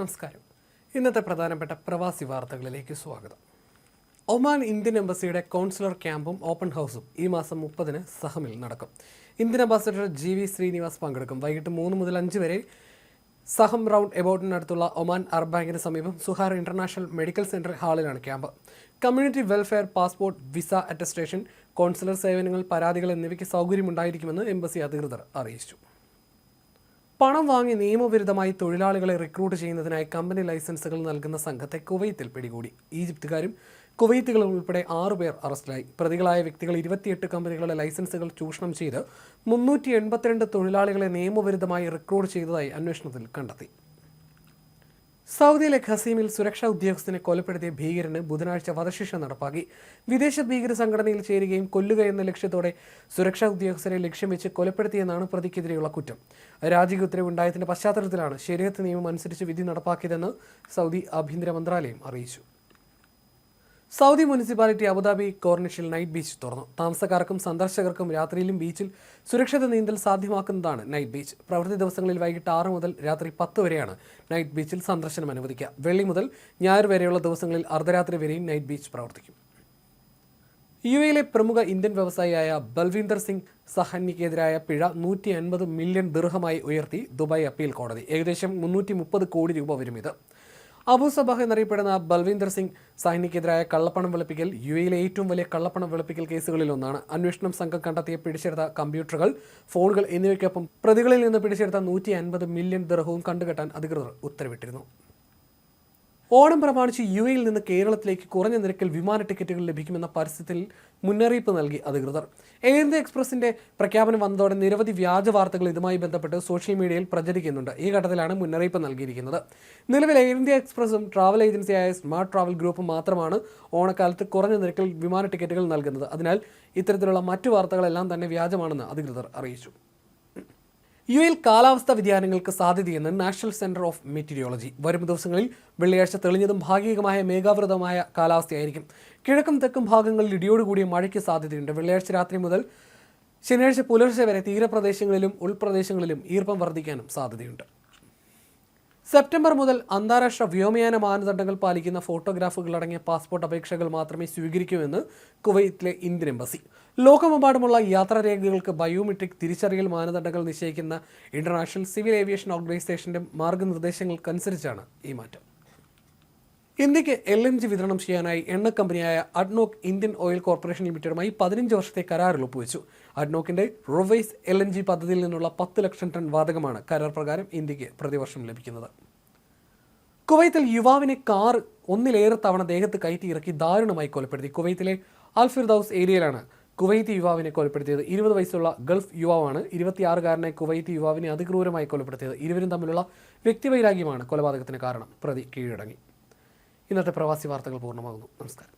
നമസ്കാരം. ഇന്നത്തെ പ്രധാനപ്പെട്ട പ്രവാസി വാർത്തകളിലേക്ക് സ്വാഗതം. ഒമാൻ ഇന്ത്യൻ എംബസിയുടെ കൗൺസിലർ ക്യാമ്പും ഓപ്പൺ ഹൗസും ഈ മാസം മുപ്പതിന് സഹമിൽ നടക്കും. Indian ambassador G V Srinivas പങ്കെടുക്കും. വൈകിട്ട് മൂന്ന് മുതൽ അഞ്ച് വരെ സഹം റൗണ്ട് എബൌട്ടിനടുത്തുള്ള ഒമാൻ അർബാങ്കിന് സമീപം സുഹാർ ഇന്റർനാഷണൽ മെഡിക്കൽ സെന്റർ ഹാളിലാണ് camp. Community welfare passport visa attestation consular സേവനങ്ങൾ പരാതികൾ എന്നിവയ്ക്ക് സൗകര്യമുണ്ടായിരിക്കുമെന്ന് എംബസി അധികൃതർ അറിയിച്ചു. പണം വാങ്ങി നിയമവിരുദ്ധമായി തൊഴിലാളികളെ റിക്രൂട്ട് ചെയ്യുന്നതിനായി കമ്പനി ലൈസൻസുകൾ നൽകുന്ന സംഘത്തെ കുവൈത്തിൽ പിടികൂടി. ഈജിപ്തുകാരും കുവൈത്തുകളും ഉൾപ്പെടെ ആറുപേർ അറസ്റ്റിലായി. പ്രതികളായ വ്യക്തികൾ ഇരുപത്തിയെട്ട് കമ്പനികളുടെ ലൈസൻസുകൾ ചൂഷണം ചെയ്ത് മുന്നൂറ്റി തൊഴിലാളികളെ നിയമവിരുദ്ധമായി റിക്രൂട്ട് ചെയ്തതായി അന്വേഷണത്തിൽ കണ്ടെത്തി. സൗദിയിലെ ഖസീമിൽ സുരക്ഷാ ഉദ്യോഗസ്ഥനെ കൊലപ്പെടുത്തിയ ഭീകരന് ബുധനാഴ്ച വധശിക്ഷ നടപ്പാക്കി. വിദേശ ഭീകര സംഘടനയിൽ ചേരുകയും കൊല്ലുക എന്ന ലക്ഷ്യത്തോടെ സുരക്ഷാ ഉദ്യോഗസ്ഥരെ ലക്ഷ്യം വെച്ച് കൊലപ്പെടുത്തിയെന്നാണ് പ്രതിക്കെതിരെയുള്ള കുറ്റം. രാജിക ഉത്തരവുണ്ടായതിന്റെ പശ്ചാത്തലത്തിലാണ് ശരീരത്ത് നിയമം അനുസരിച്ച് വിധി നടപ്പാക്കിയതെന്ന് സൗദി ആഭ്യന്തര മന്ത്രാലയം അറിയിച്ചു. സൗദി മുനിസിപ്പാലിറ്റി അബുദാബി കോർണിഷിൽ നൈറ്റ് ബീച്ച് തുറന്നു. താമസക്കാർക്കും സന്ദർശകർക്കും രാത്രിയിലും ബീച്ചിൽ സുരക്ഷിത നീന്തൽ സാധ്യമാക്കുന്നതാണ് നൈറ്റ് ബീച്ച്. പ്രവൃത്തി ദിവസങ്ങളിൽ വൈകിട്ട് ആറ് മുതൽ രാത്രി പത്ത് വരെയാണ് നൈറ്റ് ബീച്ചിൽ സന്ദർശനം അനുവദിക്കുക. വെള്ളി മുതൽ ഞായർ വരെയുള്ള ദിവസങ്ങളിൽ അർദ്ധരാത്രി വരെയും നൈറ്റ് ബീച്ച് പ്രവർത്തിക്കും. യു എയിലെ പ്രമുഖ ഇന്ത്യൻ വ്യവസായിയായ ബൽവീന്ദർ സിംഗ് സഹനിക്കെതിരായ പിഴ നൂറ്റി അൻപത് മില്യൺ ദീർഘമായി ഉയർത്തി ദുബായ് അപ്പീൽ കോടതി. ഏകദേശം മുന്നൂറ്റി മുപ്പത് കോടി രൂപ വരും ഇത്. അബു സബാഹ് എന്നറിയപ്പെടുന്ന ബൽവീന്ദർ സിംഗ് സാഹ്നിക്കെതിരായ കള്ളപ്പണം വെളുപ്പിക്കൽ യു എയിലെ ഏറ്റവും വലിയ കള്ളപ്പണം വെളുപ്പിക്കൽ കേസുകളിലൊന്നാണ് അന്വേഷണം സംഘം കണ്ടെത്തിയ പിടിച്ചെടുത്ത കമ്പ്യൂട്ടറുകൾ ഫോണുകൾ എന്നിവയ്ക്കൊപ്പം പ്രതികളിൽ നിന്ന് പിടിച്ചെടുത്ത നൂറ്റി അൻപത് മില്യൺ ദർഹവും കണ്ടുകെട്ടാൻ അധികൃതർ ഉത്തരവിട്ടിരുന്നു. ഓണം പ്രമാണിച്ച് യു എയിൽ നിന്ന് കേരളത്തിലേക്ക് കുറഞ്ഞ നിരക്കിൽ വിമാന ടിക്കറ്റുകൾ ലഭിക്കുമെന്ന പരസ്യത്തിൽ മുന്നറിയിപ്പ് നൽകി അധികൃതർ. എയർ ഇന്ത്യ എക്സ്പ്രസിന്റെ പ്രഖ്യാപനം വന്നതോടെ നിരവധി വ്യാജ വാർത്തകൾ ഇതുമായി ബന്ധപ്പെട്ട് സോഷ്യൽ മീഡിയയിൽ പ്രചരിക്കുന്നുണ്ട്. ഈ ഘട്ടത്തിലാണ് മുന്നറിയിപ്പ് നൽകിയിരിക്കുന്നത്. നിലവിൽ എയർ ഇന്ത്യ എക്സ്പ്രസും ട്രാവൽ ഏജൻസിയായ സ്മാർട്ട് ട്രാവൽ ഗ്രൂപ്പും മാത്രമാണ് ഓണക്കാലത്ത് കുറഞ്ഞ നിരക്കിൽ വിമാന ടിക്കറ്റുകൾ നൽകുന്നത്. അതിനാൽ ഇത്തരത്തിലുള്ള മറ്റു വാർത്തകളെല്ലാം തന്നെ വ്യാജമാണെന്ന് അധികൃതർ അറിയിച്ചു. യു എൽ കാലാവസ്ഥാ വ്യതിയാനങ്ങൾക്ക് സാധ്യതയെന്ന് നാഷണൽ സെന്റർ ഓഫ് മെറ്റീരിയോളജി. വരും ദിവസങ്ങളിൽ വെള്ളിയാഴ്ച തെളിഞ്ഞതും ഭാഗികമായ മേഘാവൃതമായ കാലാവസ്ഥയായിരിക്കും. കിഴക്കും തെക്കും ഭാഗങ്ങളിൽ ഇടിയോടുകൂടിയ മഴയ്ക്ക് സാധ്യതയുണ്ട്. വെള്ളിയാഴ്ച രാത്രി മുതൽ ശനിയാഴ്ച പുലർച്ചെ വരെ തീരപ്രദേശങ്ങളിലും ഉൾപ്രദേശങ്ങളിലും ഈർപ്പം വർദ്ധിക്കാനും സാധ്യതയുണ്ട്. സെപ്റ്റംബർ മുതൽ അന്താരാഷ്ട്ര വ്യോമയാന മാനദണ്ഡങ്ങൾ പാലിക്കുന്ന ഫോട്ടോഗ്രാഫുകൾ അടങ്ങിയ പാസ്പോർട്ട് അപേക്ഷകൾ മാത്രമേ സ്വീകരിക്കൂ എന്ന് കുവൈത്തിലെ ഇന്ത്യൻ എംബസി. ലോകമെമ്പാടുമുള്ള യാത്രാരേഖകൾക്ക് ബയോമെട്രിക് തിരിച്ചറിയൽ മാനദണ്ഡങ്ങൾ നിശ്ചയിക്കുന്ന ഇന്റർനാഷണൽ സിവിൽ ഏവിയേഷൻ ഓർഗനൈസേഷന്റെ മാർഗനിർദ്ദേശങ്ങൾക്കനുസരിച്ചാണ് ഈ മാറ്റം. ഇന്ത്യയ്ക്ക് എൽ എൻ ജി വിതരണം ചെയ്യാനായി എണ്ണ കമ്പനിയായ അഡ്നോക്ക് ഇന്ത്യൻ ഓയിൽ കോർപ്പറേഷൻ ലിമിറ്റഡുമായി പതിനഞ്ച് വർഷത്തെ കരാറിൽ ഒപ്പുവെച്ചു. അഡ്നോക്കിന്റെ റൊവൈസ് എൽ എൻ ജി പദ്ധതിയിൽ നിന്നുള്ള പത്ത് ലക്ഷം ടൺ വാതകമാണ് കരാർ പ്രകാരം ഇന്ത്യയ്ക്ക് പ്രതിവർഷം ലഭിക്കുന്നത്. കുവൈത്തിൽ യുവാവിനെ കാർ ഒന്നിലേറെ തവണ ദേഹത്ത് കയറ്റി ഇറക്കി ദാരുണമായി കൊലപ്പെടുത്തി. കുവൈത്തിലെ അൽഫിർദൌസ് ഏരിയയിലാണ് കുവൈത്തി യുവാവിനെ കൊലപ്പെടുത്തിയത് ഇരുപത് വയസ്സുള്ള ഗൾഫ് യുവാവാണ്. ഇരുപത്തിയാറുകാരനെ കുവൈത്തി യുവാവിനെ അതിക്രൂരമായി കൊലപ്പെടുത്തിയത്. ഇരുവരും തമ്മിലുള്ള വ്യക്തിവൈരാഗ്യമാണ് കൊലപാതകത്തിന് കാരണം. പ്രതി കീഴടങ്ങി. ഇന്നത്തെ പ്രവാസി വാർത്തകൾ പൂർണമാകുന്നു. നമസ്കാരം.